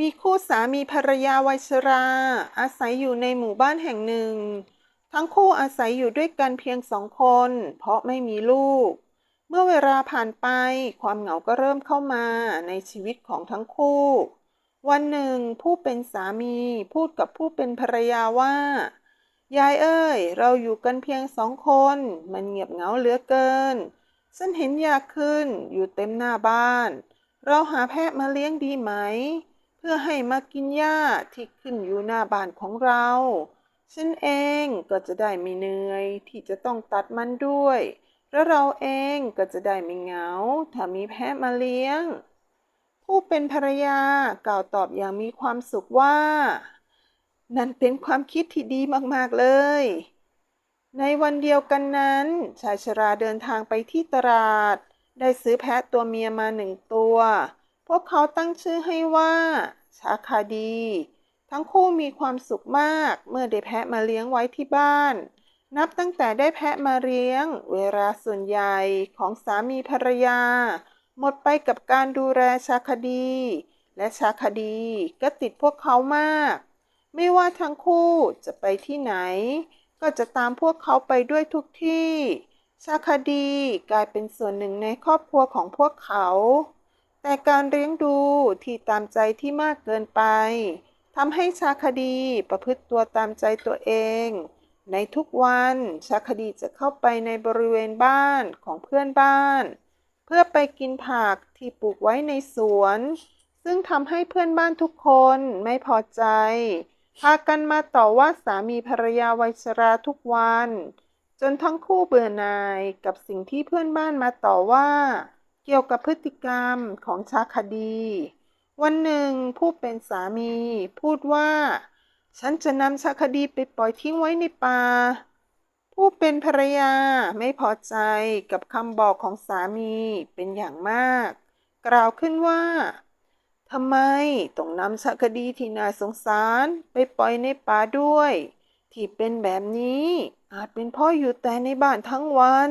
มีคู่สามีภรรยาวัยชรา อาศัยอยู่ในหมู่บ้านแห่งหนึ่ง ทั้งคู่อาศัยอยู่ด้วยกันเพียงสองคน เพราะไม่มีลูก เมื่อเวลาผ่านไป ความเหงาก็เริ่มเข้ามาในชีวิตของทั้งคู่ วันหนึ่งผู้เป็นสามีพูดกับผู้เป็นภรรยาว่า ยายเอ้ย เราอยู่กันเพียงสองคน มันเงียบเหงาเหลือเกิน ฉันเห็นอยากขึ้นอยู่เต็มหน้าบ้าน เราหาแพะมาเลี้ยงดีไหม พื่อให้มากินหญ้าที่ขึ้นอยู่หน้าบ้านของเราฉันเองก็จะได้ไม่เหนื่อยที่จะต้องตัดมันด้วย แล้วเราเองก็จะได้ไม่เหงา ถ้ามีแพะมาเลี้ยง ผู้เป็นภรรยากล่าวตอบอย่างมีความสุขว่า นั่นเป็นความคิดที่ดีมากๆเลย ในวันเดียวกันนั้น ชายชราเดินทางไปที่ตลาด ได้ซื้อแพะตัวเมียมาหนึ่งตัว พวกเขาตั้งชื่อให้ว่าชาคาดี ทั้งคู่มีความสุขมากเมื่อได้แพะมาเลี้ยงไว้ที่บ้าน นับตั้งแต่ได้แพะมาเลี้ยง เวลาส่วนใหญ่ของสามีภรรยา หมดไปกับการดูแลชาคดี และชาคดีก็ติดพวกเขามาก ไม่ว่าทั้งคู่จะไปที่ไหน ก็จะตามพวกเขาไปด้วยทุกที่ ชาคดีกลายเป็นส่วนหนึ่งในครอบครัวของพวกเขา แต่การเลี้ยงดูที่ตามใจที่มากเกินไปทำให้ชาคดีประพฤติตัวตามใจตัวเอง ในทุกวันชาคดีจะเข้าไปในบริเวณบ้านของเพื่อนบ้าน เพื่อไปกินผักที่ปลูกไว้ในสวน ซึ่งทำให้เพื่อนบ้านทุกคนไม่พอใจ พากันมาต่อว่าสามีภรรยาวัยชราทุกวัน จนทั้งคู่เบื่อหน่ายกับสิ่งที่เพื่อนบ้านมาต่อว่า เกี่ยวกับพฤติกรรมของชาคดี วันหนึ่งผู้เป็นสามี พูดว่า ฉันจะนำชาคดีไปปล่อยทิ้งไว้ในป่า ผู้เป็นภรรยาไม่พอใจกับคำบอกของสามีเป็นอย่างมาก กล่าวขึ้นว่าทำไมต้องนำชาคดีที่น่าสงสารไปปล่อยในป่าด้วย ที่เป็นแบบนี้อาจเป็นพ่ออยู่แต่ในบ้านทั้งวัน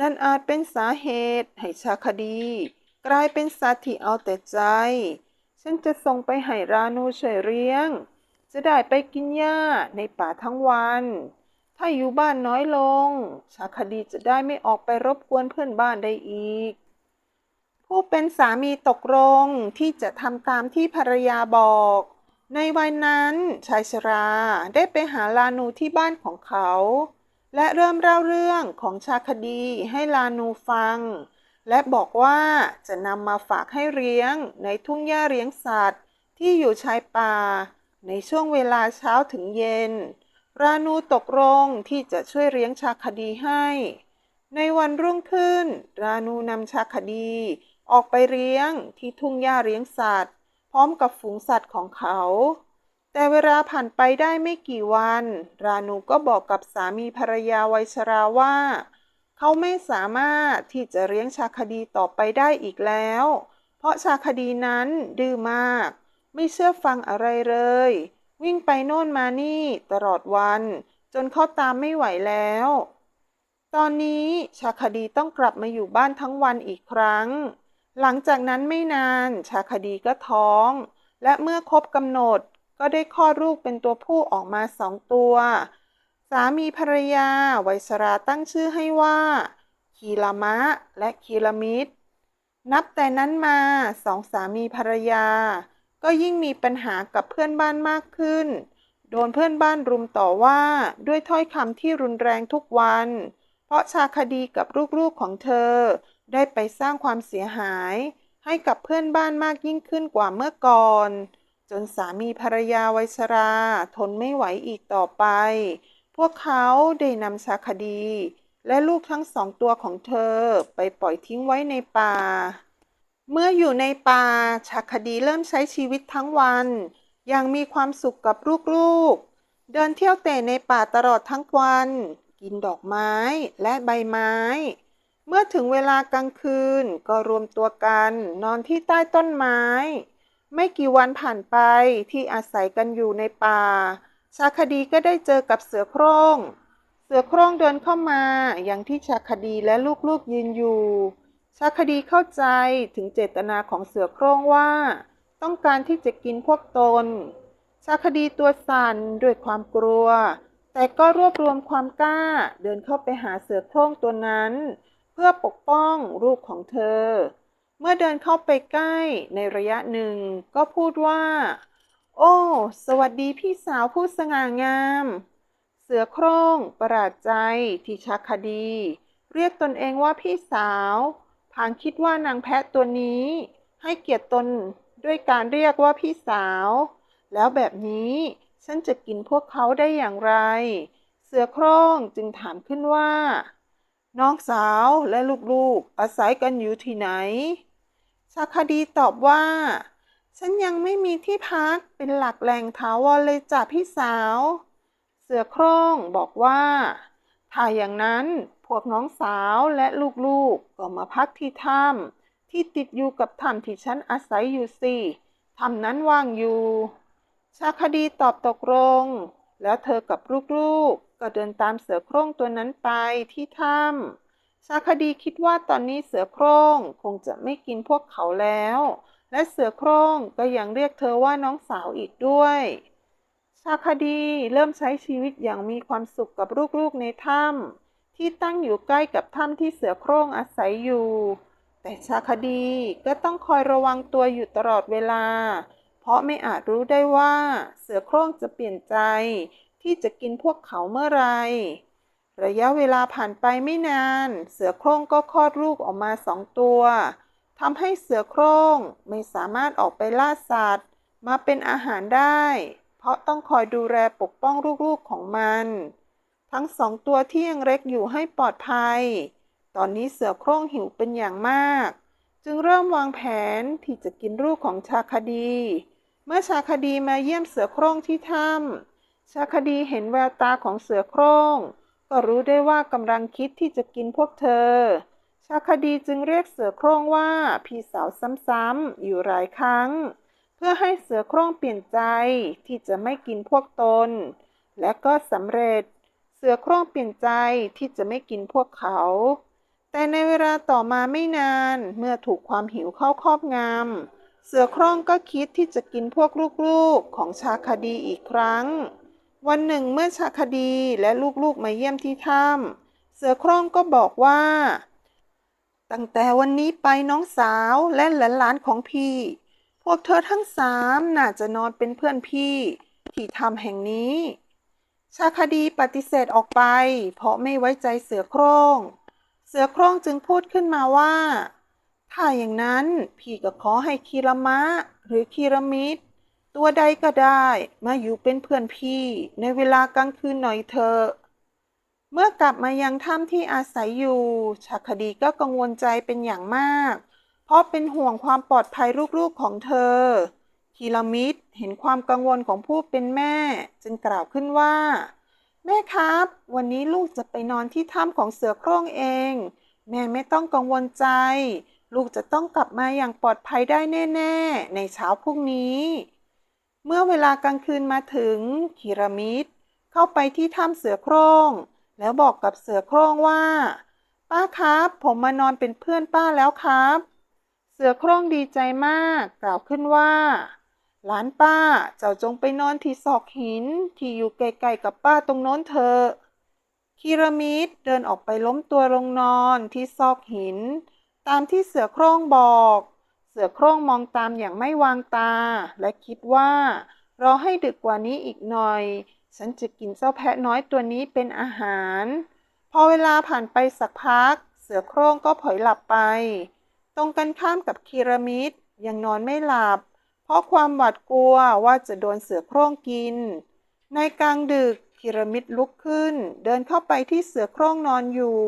นั่นอาจเป็นสาเหตุให้ชาคดี กลายเป็นสัตว์ที่เอาแต่ใจ ฉันจะส่งไปให้รานูช่วยเลี้ยง จะได้ไปกินหญ้าในป่าทั้งวัน ถ้าอยู่บ้านน้อยลง ชาคดีจะได้ไม่ออกไปรบกวนเพื่อนบ้านได้อีก ผู้เป็นสามีตกลงที่จะทำตามที่ภรรยาบอกในวันนั้นชายชราได้ไปหาลานูที่บ้านของเขา และเริ่มเล่าเรื่องของชาคดีให้ลานูฟัง และบอกว่าจะนำมาฝากให้เลี้ยงในทุ่งหญ้าเลี้ยงสัตว์ ที่อยู่ชายป่า ในช่วงเวลาเช้าถึงเย็น รานูตกลงที่จะช่วยเลี้ยงชาคดีให้ ในวันรุ่งขึ้น รานูนำชาคดีออกไปเลี้ยงที่ทุ่งหญ้าเลี้ยงสัตว์ พร้อมกับฝูงสัตว์ของเขา แต่เวลาผ่านไปได้ไม่กี่วัน รานูก็บอกกับสามีภรรยาวัยชราว่า เขาไม่สามารถที่จะเลี้ยงชาคดีต่อไปได้อีกแล้ว เพราะชาคดีนั้นดื้อมาก ไม่เชื่อฟังอะไรเลย วิ่งไปโน่นมานี่ตลอดวัน จนเขาตามไม่ไหวแล้ว ตอนนี้ชาคดีต้องกลับมาอยู่บ้านทั้งวันอีกครั้ง หลังจากนั้นไม่นานชาคดีก็ท้องและเมื่อครบกำหนด ก็ได้คลอดลูกเป็นตัวผู้ออกมาสองตัว สามีภรรยาไวยชราตั้งชื่อให้ว่าคีรามะและคีรามิดนับแต่นั้นมาสองสามีภรรยา ก็ยิ่งมีปัญหากับเพื่อนบ้านมากขึ้น โดนเพื่อนบ้านรุมต่อว่าด้วยถ้อยคำที่รุนแรงทุกวัน เพราะชาคดีกับลูกๆของเธอ ได้ไปสร้างความเสียหาย ให้กับเพื่อนบ้านมากยิ่งขึ้นกว่าเมื่อก่อน จนสามีภรรยาวัยชราทนไม่ไหวอีกต่อไป พวกเขาได้นำชาคดี และลูกทั้งสองตัวของเธอไปปล่อยทิ้งไว้ในป่า เมื่ออยู่ในป่าชาคดีเริ่มใช้ชีวิตทั้งวันอย่างมีความสุขกับลูกๆ เดินเที่ยวเตะในป่าตลอดทั้งวัน กินดอกไม้และใบไม้ เมื่อถึงเวลากลางคืนก็รวมตัวกันนอนที่ใต้ต้นไม้ ไม่กี่วันผ่านไปที่อาศัยกันอยู่ในป่า ชาคดีก็ได้เจอกับเสือโคร่ง เสือโคร่งเดินเข้ามาอย่างที่ชาคดีและลูกๆยืนอยู่ ชาคดีเข้าใจถึงเจตนาของเสือโคร่งว่า ต้องการที่จะกินพวกตน ชาคดีตัวสั่นด้วยความกลัว แต่ก็รวบรวมความกล้าเดินเข้าไปหาเสือโคร่งตัวนั้น เพื่อปกป้องลูกของเธอ เมื่อเดินเข้าไปใกล้ในระยะหนึ่ง ก็พูดว่า โอ้ สวัสดีพี่สาวผู้สง่างาม เสือโคร่ง ประหลาดใจ ที่ชาคดี เรียกตนเองว่าพี่สาวพางคิดว่านางแพะตัวนี้ ให้เกียรติตนด้วยการเรียกว่าพี่สาว แล้วแบบนี้ฉันจะกินพวกเขาได้อย่างไร เสือโคร่งจึงถามขึ้นว่า น้องสาวและลูกๆ อาศัยกันอยู่ที่ไหน ชาคดีตอบว่า ฉันยังไม่มีที่พักเป็นหลักแหล่งถาวรเลยจ้ะพี่สาว เสือโคร่งบอกว่า ถ้าอย่างนั้นพวกน้องสาวและลูกๆก็มาพักที่ถ้ำที่ติดอยู่กับถ้ำที่ฉันอาศัยอยู่สิถ้ำนั้นว่างอยู่ ชาคดีตอบตกลง แล้วเธอกับลูกๆก็เดินตามเสือโคร่งตัวนั้นไปที่ถ้ำ ชาคดีคิดว่าตอนนี้เสือโคร่งคงจะไม่กินพวกเขาแล้ว และเสือโคร่งก็ยังเรียกเธอว่าน้องสาวอีกด้วย ชาคดีเริ่มใช้ชีวิตอย่างมีความสุขกับลูกๆในถ้ำที่ตั้งอยู่ใกล้กับถ้ำที่เสือโคร่งอาศัยอยู่ แต่ชาคดีก็ต้องคอยระวังตัวอยู่ตลอดเวลา เพราะไม่อาจรู้ได้ว่าเสือโคร่งจะเปลี่ยนใจที่จะกินพวกเขาเมื่อไหร ระยะเวลาผ่านไปไม่นาน เสือโคร่งก็คลอดลูกออกมาสองตัวทำให้เสือโคร่งไม่สามารถออกไปล่าสัตว์ มาเป็นอาหารได้ เพราะต้องคอยดูแลปกป้องลูกๆของมัน ทั้งสองตัวที่ยังเล็กอยู่ให้ปลอดภัย ตอนนี้เสือโคร่งหิวเป็นอย่างมาก จึงเริ่มวางแผนที่จะกินลูกของชาคดี เมื่อชาคดีมาเยี่ยมเสือโคร่งที่ถ้ำชาคดีเห็นแววตาของเสือโคร่ง ก็รู้ได้ว่ากำลังคิดที่จะกินพวกเธอ ชาคดีจึงเรียกเสือโคร่งว่าพี่สาวซ้ำๆอยู่หลายครั้ง เพื่อให้เสือโคร่งเปลี่ยนใจที่จะไม่กินพวกตน และก็สำเร็จ เสือโคร่งเปลี่ยนใจที่จะไม่กินพวกเขา แต่ในเวลาต่อมาไม่นานเมื่อถูกความหิวเข้าครอบงำเสือโคร่งก็คิดที่จะกินพวกลูกๆของชาคดีอีกครั้ง วันหนึ่งเมื่อชาคดีและลูกๆมาเยี่ยมที่ถ้ำเสือโคร่งก็บอกว่า ตั้งแต่วันนี้ไปน้องสาวและหลานๆของพี่ พวกเธอทั้งสามน่าจะนอนเป็นเพื่อนพี่ ที่ถ้ำแห่งนี้ ชาคดีปฏิเสธออกไป เพราะไม่ไว้ใจเสือโคร่ง เสือโคร่งจึงพูดขึ้นมาว่า ถ้าอย่างนั้นพี่ก็ขอให้คีรมะหรือคีรมิด ตัวใดก็ได้ มาอยู่เป็นเพื่อนพี่ในเวลากลางคืนหน่อยเถอะ เมื่อกลับมายังถ้ำที่อาศัยอยู่ชาคดีก็กังวลใจเป็นอย่างมาก เพราะเป็นห่วงความปลอดภัยลูกๆของเธอคีรามิดเห็นความกังวลของผู้เป็นแม่ จึงกล่าวขึ้นว่า แม่ครับ วันนี้ลูกจะไปนอนที่ถ้ำของเสือโคร่งเอง แม่ไม่ต้องกังวลใจ ลูกจะต้องกลับมาอย่างปลอดภัยได้แน่ ๆ ในเช้าพรุ่งนี้ เมื่อเวลากลางคืนมาถึงคีรามิดเข้าไปที่ถ้ำเสือโคร่ง แล้วบอกกับเสือโคร่งว่า ป้าครับ ผมมานอนเป็นเพื่อนป้าแล้วครับ เสือโคร่งดีใจมาก กล่าวขึ้นว่า หลานป้าเจ้าจงไปนอนที่ซอกหิน ที่อยู่ไกลๆกับป้าตรงโน้นเถอะคีรามิดเดินออกไปล้มตัวลงนอนที่ซอกหิน ตามที่เสือโคร่งบอก สือโคร่งมองตามอย่างไม่วางตา และคิดว่า รอให้ดึกกว่านี้อีกหน่อย ฉันจะกินเจ้าแพะน้อยตัวนี้เป็นอาหาร พอเวลาผ่านไปสักพัก เสือโคร่งก็ผลอยหลับไป ตรงกันข้ามกับคีรามิดยังนอนไม่หลับ เพราะความหวาดกลัวว่าจะโดนเสือโคร่งกิน ในกลางดึกพีระมิดลุกขึ้น เดินเข้าไปที่เสือโคร่งนอนอยู่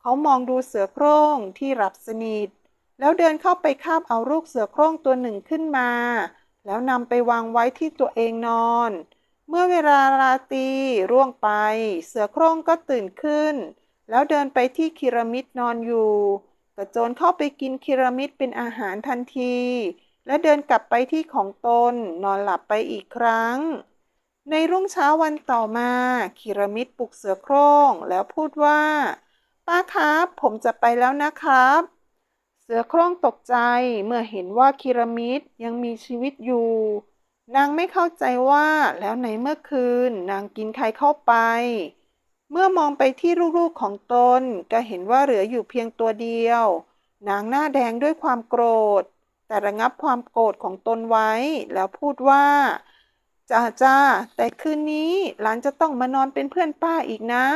เขามองดูเสือโคร่งที่หลับสนิท แล้วเดินเข้าไปคาบเอาลูกเสือโคร่งตัวหนึ่งขึ้นมา แล้วนำไปวางไว้ที่ตัวเองนอน เมื่อเวลาราตรีร่วงไป เสือโคร่งก็ตื่นขึ้น แล้วเดินไปที่คีรามิดนอนอยู่กระโจนเข้าไปกินคีรามิดเป็นอาหารทันที และเดินกลับไปที่ของตนนอนหลับไปอีกครั้ง ในรุ่งเช้าวันต่อมาคีรามิดปลุกเสือโคร่งแล้วพูดว่า ป้าครับ ผมจะไปแล้วนะครับ สือโคร่งตกใจเมื่อเห็นว่าคิรามิดยังมีชีวิตอยู่ นางไม่เข้าใจว่าแล้วในเมื่อคืนนางกินใครเข้าไป เมื่อมองไปที่ลูกๆของตนก็เห็นว่าเหลืออยู่เพียงตัวเดียว นางหน้าแดงด้วยความโกรธ แต่ระงับความโกรธของตนไว้ แล้วพูดว่าจ้าจ้าแต่คืนนี้หลานจะต้องมานอนเป็นเพื่อนป้าอีกนะ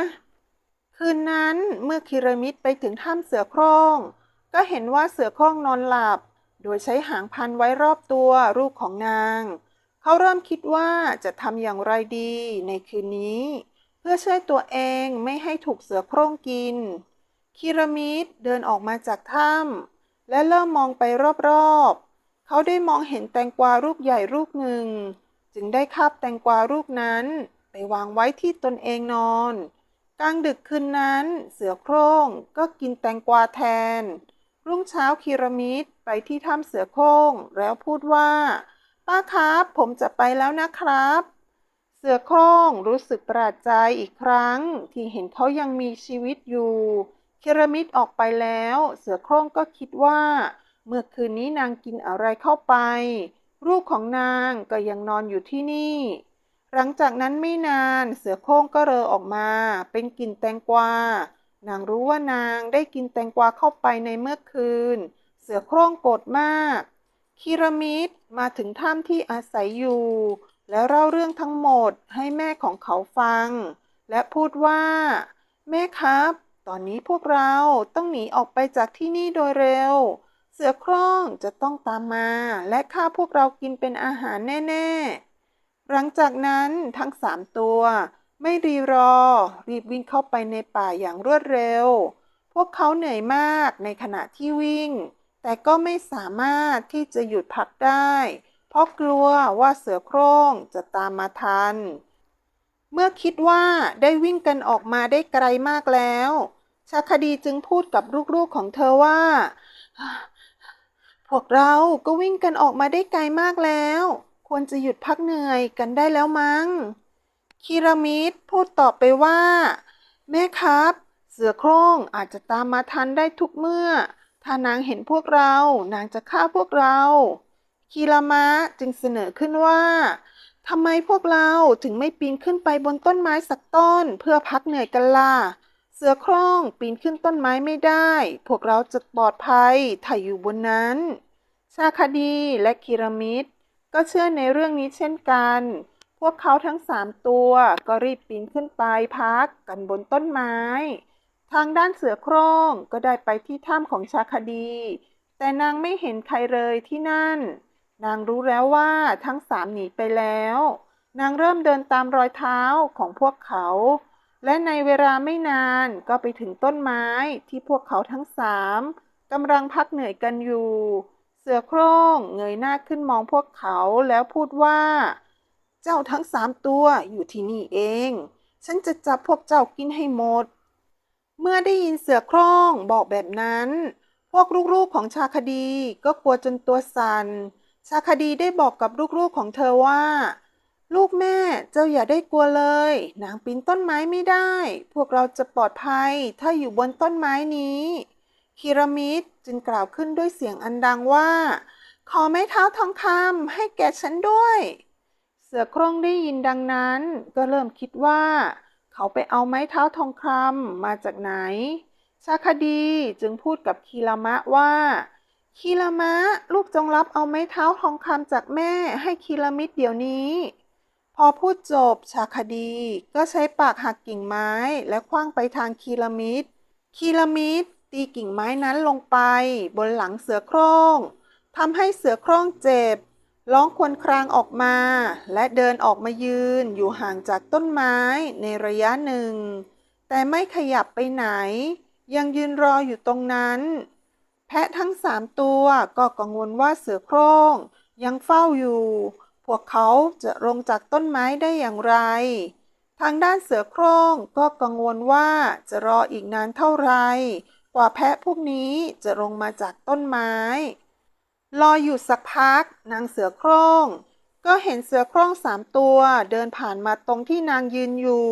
คืนนั้นเมื่อคิรามิดไปถึงถ้ำเสือโคร่ง ก็เห็นว่าเสือโคร่งนอนหลับ โดยใช้หางพันไว้รอบตัวลูกของนาง เขาเริ่มคิดว่าจะทำอย่างไรดีในคืนนี้ เพื่อช่วยตัวเองไม่ให้ถูกเสือโคร่งกิน คิรามิดเดินออกมาจากถ้ำและเริ่มมองไปรอบๆ เขาได้มองเห็นแตงกวาลูกใหญ่ลูกหนึ่ง จึงได้คาบแตงกวาลูกนั้นไปวางไว้ที่ตนเองนอน กลางดึกคืนนั้น เสือโคร่งก็กินแตงกวาแทน รุ่งเช้าคีรมิดไปที่ถ้ำเสือโคร่งแล้วพูดว่า ป้าครับ ผมจะไปแล้วนะครับ เสือโคร่งรู้สึกประหลาดใจอีกครั้ง ที่เห็นเขายังมีชีวิตอยู่คีรมิดออกไปแล้ว เสือโคร่งก็คิดว่า เมื่อคืนนี้นางกินอะไรเข้าไปลูกของนางก็ยังนอนอยู่ที่นี่ หลังจากนั้นไม่นานเสือโคร่งก็เรอออกมา เป็นกลิ่นแตงกวา นางรู้ว่านางได้กินแตงกวาเข้าไปในเมื่อคืน เสือโคร่งโกรธมากคีรามิดมาถึงถ้ำที่อาศัยอยู่ แล้วเล่าเรื่องทั้งหมดให้แม่ของเขาฟัง และพูดว่า แม่ครับ ตอนนี้พวกเราต้องหนีออกไปจากที่นี่โดยเร็ว เสือโคร่งจะต้องตามมา และฆ่าพวกเรากินเป็นอาหารแน่ ๆ หลังจากนั้นทั้งสามตัว ไม่รีรอ รีบวิ่งเข้าไปในป่าอย่างรวดเร็ว พวกเขาเหนื่อยมากในขณะที่วิ่ง แต่ก็ไม่สามารถที่จะหยุดพักได้ เพราะกลัวว่าเสือโคร่งจะตามมาทัน เมื่อคิดว่าได้วิ่งกันออกมาได้ไกลมากแล้ว ชาคดีจึงพูดกับลูกๆของเธอว่า พวกเราก็วิ่งกันออกมาได้ไกลมากแล้ว ควรจะหยุดพักเหนื่อยกันได้แล้วมั้ง คีรามิดพูดตอบไปว่า แม่ครับ เสือโคร่งอาจจะตามมาทันได้ทุกเมื่อ ถ้านางเห็นพวกเรา นางจะฆ่าพวกเรา คีรามะจึงเสนอขึ้นว่าทำไมพวกเราถึงไม่ปีนขึ้นไปบนต้นไม้สักต้น เพื่อพักเหนื่อยกันล่ะ เสือโคร่งปีนขึ้นต้นไม้ไม่ได้ พวกเราจะปลอดภัยถ้าอยู่บนนั้น ชาคดีและคีรามิดก็เชื่อในเรื่องนี้เช่นกัน วกเขาทั้งสามตัวก็รีบปีนขึ้นไปพักกันบนต้นไม้ ทางด้านเสือโคร่งก็ได้ไปที่ถ้ำของชาคดี แต่นางไม่เห็นใครเลยที่นั่น นางรู้แล้วว่าทั้งสามหนีไปแล้ว นางเริ่มเดินตามรอยเท้าของพวกเขา และในเวลาไม่นานก็ไปถึงต้นไม้ที่พวกเขาทั้งสามกำลังพักเหนื่อยกันอยู่ เสือโคร่งเงยหน้าขึ้นมองพวกเขาแล้วพูดว่า เจ้าทั้งสามตัวอยู่ที่นี่เอง ฉันจะจับพวกเจ้ากินให้หมด เมื่อได้ยินเสือโคร่งบอกแบบนั้น พวกลูกๆของชาคดีก็กลัวจนตัวสัน่น ชาคดีได้บอกกับลูกๆของเธอว่า ลูกแม่เจ้าอย่าได้กลัวเลย นางปีนต้นไม้ไม่ได้ พวกเราจะปลอดภัยถ้าอยู่บนต้นไม้นี้คีรามิดจึงกล่าวขึ้นด้วยเสียงอันดังว่า ขอไม้เท้าทองคำให้แก่ฉันด้วย สือโคร่งได้ยินดังนั้น ก็เริ่มคิดว่า เขาไปเอาไม้เท้าทองคำมาจากไหน ชาคดีจึงพูดกับคีรามะว่าคีรามะลูกจงรับเอาไม้เท้าทองคำจากแม่ให้คีรามิดเดี๋ยวนี้ พอพูดจบชาคดีก็ใช้ปากหักกิ่งไม้และคว้างไปทางคีรามิดคีรามิดตีกิ่งไม้นั้นลงไป บนหลังเสือโคร่งทำให้เสือโคร่งเจ็บ ร้องควญครางออกมา และเดินออกมายืนอยู่ห่างจากต้นไม้ในระยะหนึ่ง แต่ไม่ขยับไปไหน ยังยืนรออยู่ตรงนั้น แพะทั้งสามตัวก็กังวลว่าเสือโคร่งยังเฝ้าอยู่ พวกเขาจะลงจากต้นไม้ได้อย่างไร ทางด้านเสือโคร่งก็กังวลว่าจะรออีกนานเท่าไหรกว่าแพะพวกนี้จะลงมาจากต้นไม้ รออยู่สักพัก นางเสือโคร่งก็เห็นเสือโคร่งสามตัวเดินผ่านมาตรงที่นางยืนอยู่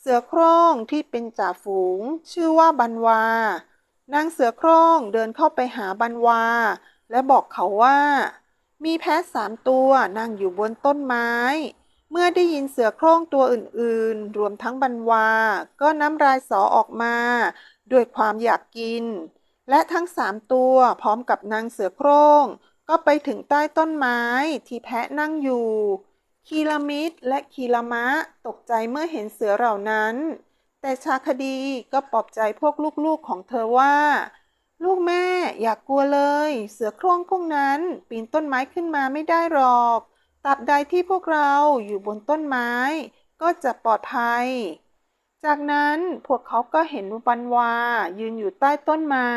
เสือโคร่งที่เป็นจ่าฝูง ชื่อว่าบันวา นางเสือโคร่งเดินเข้าไปหาบันวา และบอกเขาว่า มีแพะสามตัวนั่งอยู่บนต้นไม้ เมื่อได้ยินเสือโคร่งตัวอื่นๆ รวมทั้งบันวา ก็น้ำลายสอออกมา ด้วยความอยากกิน และทั้งสามตัวพร้อมกับนางเสือโคร่ง ก็ไปถึงใต้ต้นไม้ที่แพะนั่งอยู่ คีรามิดและคีรามะตกใจเมื่อเห็นเสือเหล่านั้น แต่ชาคดีก็ปลอบใจพวกลูกๆของเธอว่า ลูกแม่อย่ากกลัวเลย เสือโคร่งพวกนั้นปีนต้นไม้ขึ้นมาไม่ได้หรอกตราบใดที่พวกเราอยู่บนต้นไม้ ก็จะปลอดภัย จากนั้นพวกเขาก็เห็นปันวา ยืนอยู่ใต้ต้นไม้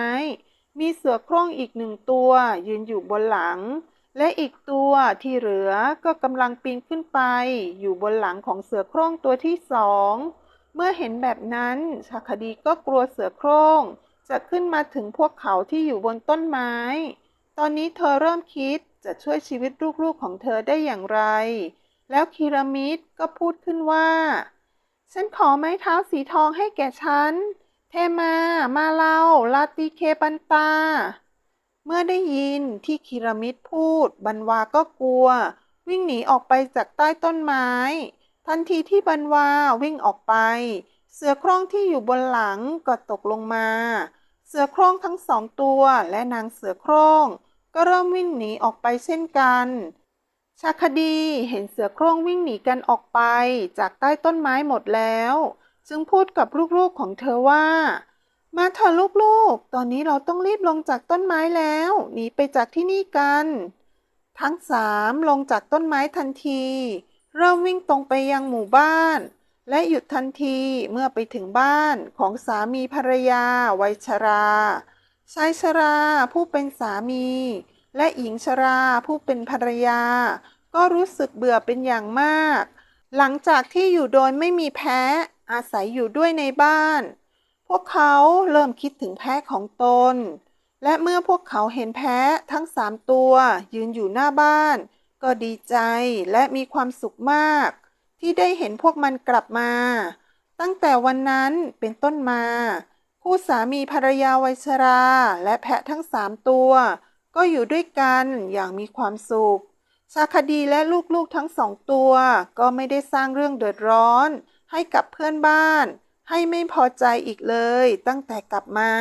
มีเสือโคร่งอีกหนึ่งตัว ยืนอยู่บนหลัง และอีกตัวที่เหลือก็กำลังปีนขึ้นไป อยู่บนหลังของเสือโคร่งตัวที่สองเมื่อเห็นแบบนั้นชาคดีก็กลัวเสือโคร่งจะขึ้นมาถึงพวกเขาที่อยู่บนต้นไม้ ตอนนี้เธอเริ่มคิดจะช่วยชีวิตลูกๆของเธอได้อย่างไร แล้วคีรามิดก็พูดขึ้นว่า ฉันขอไม้เท้าสีทองให้แก่ฉัน เทมา มาเลาลาติเคปันตา เมื่อได้ยินที่คีรามิดพูด บันวาก็กลัว วิ่งหนีออกไปจากใต้ต้นไม้ ทันทีที่บันวาวิ่งออกไป เสือโคร่งที่อยู่บนหลังก็ตกลงมา เสือโคร่งทั้งสองตัวและนางเสือโคร่งก็เริ่มวิ่งหนีออกไปเช่นกัน ชาคดีเห็นเสือโคร่งวิ่งหนีกันออกไปจากใต้ต้นไม้หมดแล้ว จึงพูดกับลูกๆของเธอว่า มาเถอะลูกๆ ตอนนี้เราต้องรีบลงจากต้นไม้แล้วหนีไปจากที่นี่กัน ทั้งสามลงจากต้นไม้ทันที เริ่มวิ่งตรงไปยังหมู่บ้าน และหยุดทันทีเมื่อไปถึงบ้านของสามีภรรยาวัยชราชายชราผู้เป็นสามี และหญิงชราผู้เป็นภรรยา ก็รู้สึกเบื่อเป็นอย่างมาก หลังจากที่อยู่โดยไม่มีแพะอาศัยอยู่ด้วยในบ้าน พวกเขาเริ่มคิดถึงแพะของตน และเมื่อพวกเขาเห็นแพะทั้งสามตัวยืนอยู่หน้าบ้าน ก็ดีใจและมีความสุขมาก ที่ได้เห็นพวกมันกลับมา ตั้งแต่วันนั้นเป็นต้นมา คู่สามีภรรยาวัยชราและแพะทั้งสามตัว ก็อยู่ด้วยกันอย่างมีความสุข ชาคดีและลูกๆทั้งสองตัว ก็ไม่ได้สร้างเรื่องเดือดร้อน ให้กับเพื่อนบ้าน ให้ไม่พอใจอีกเลยตั้งแต่กลับมา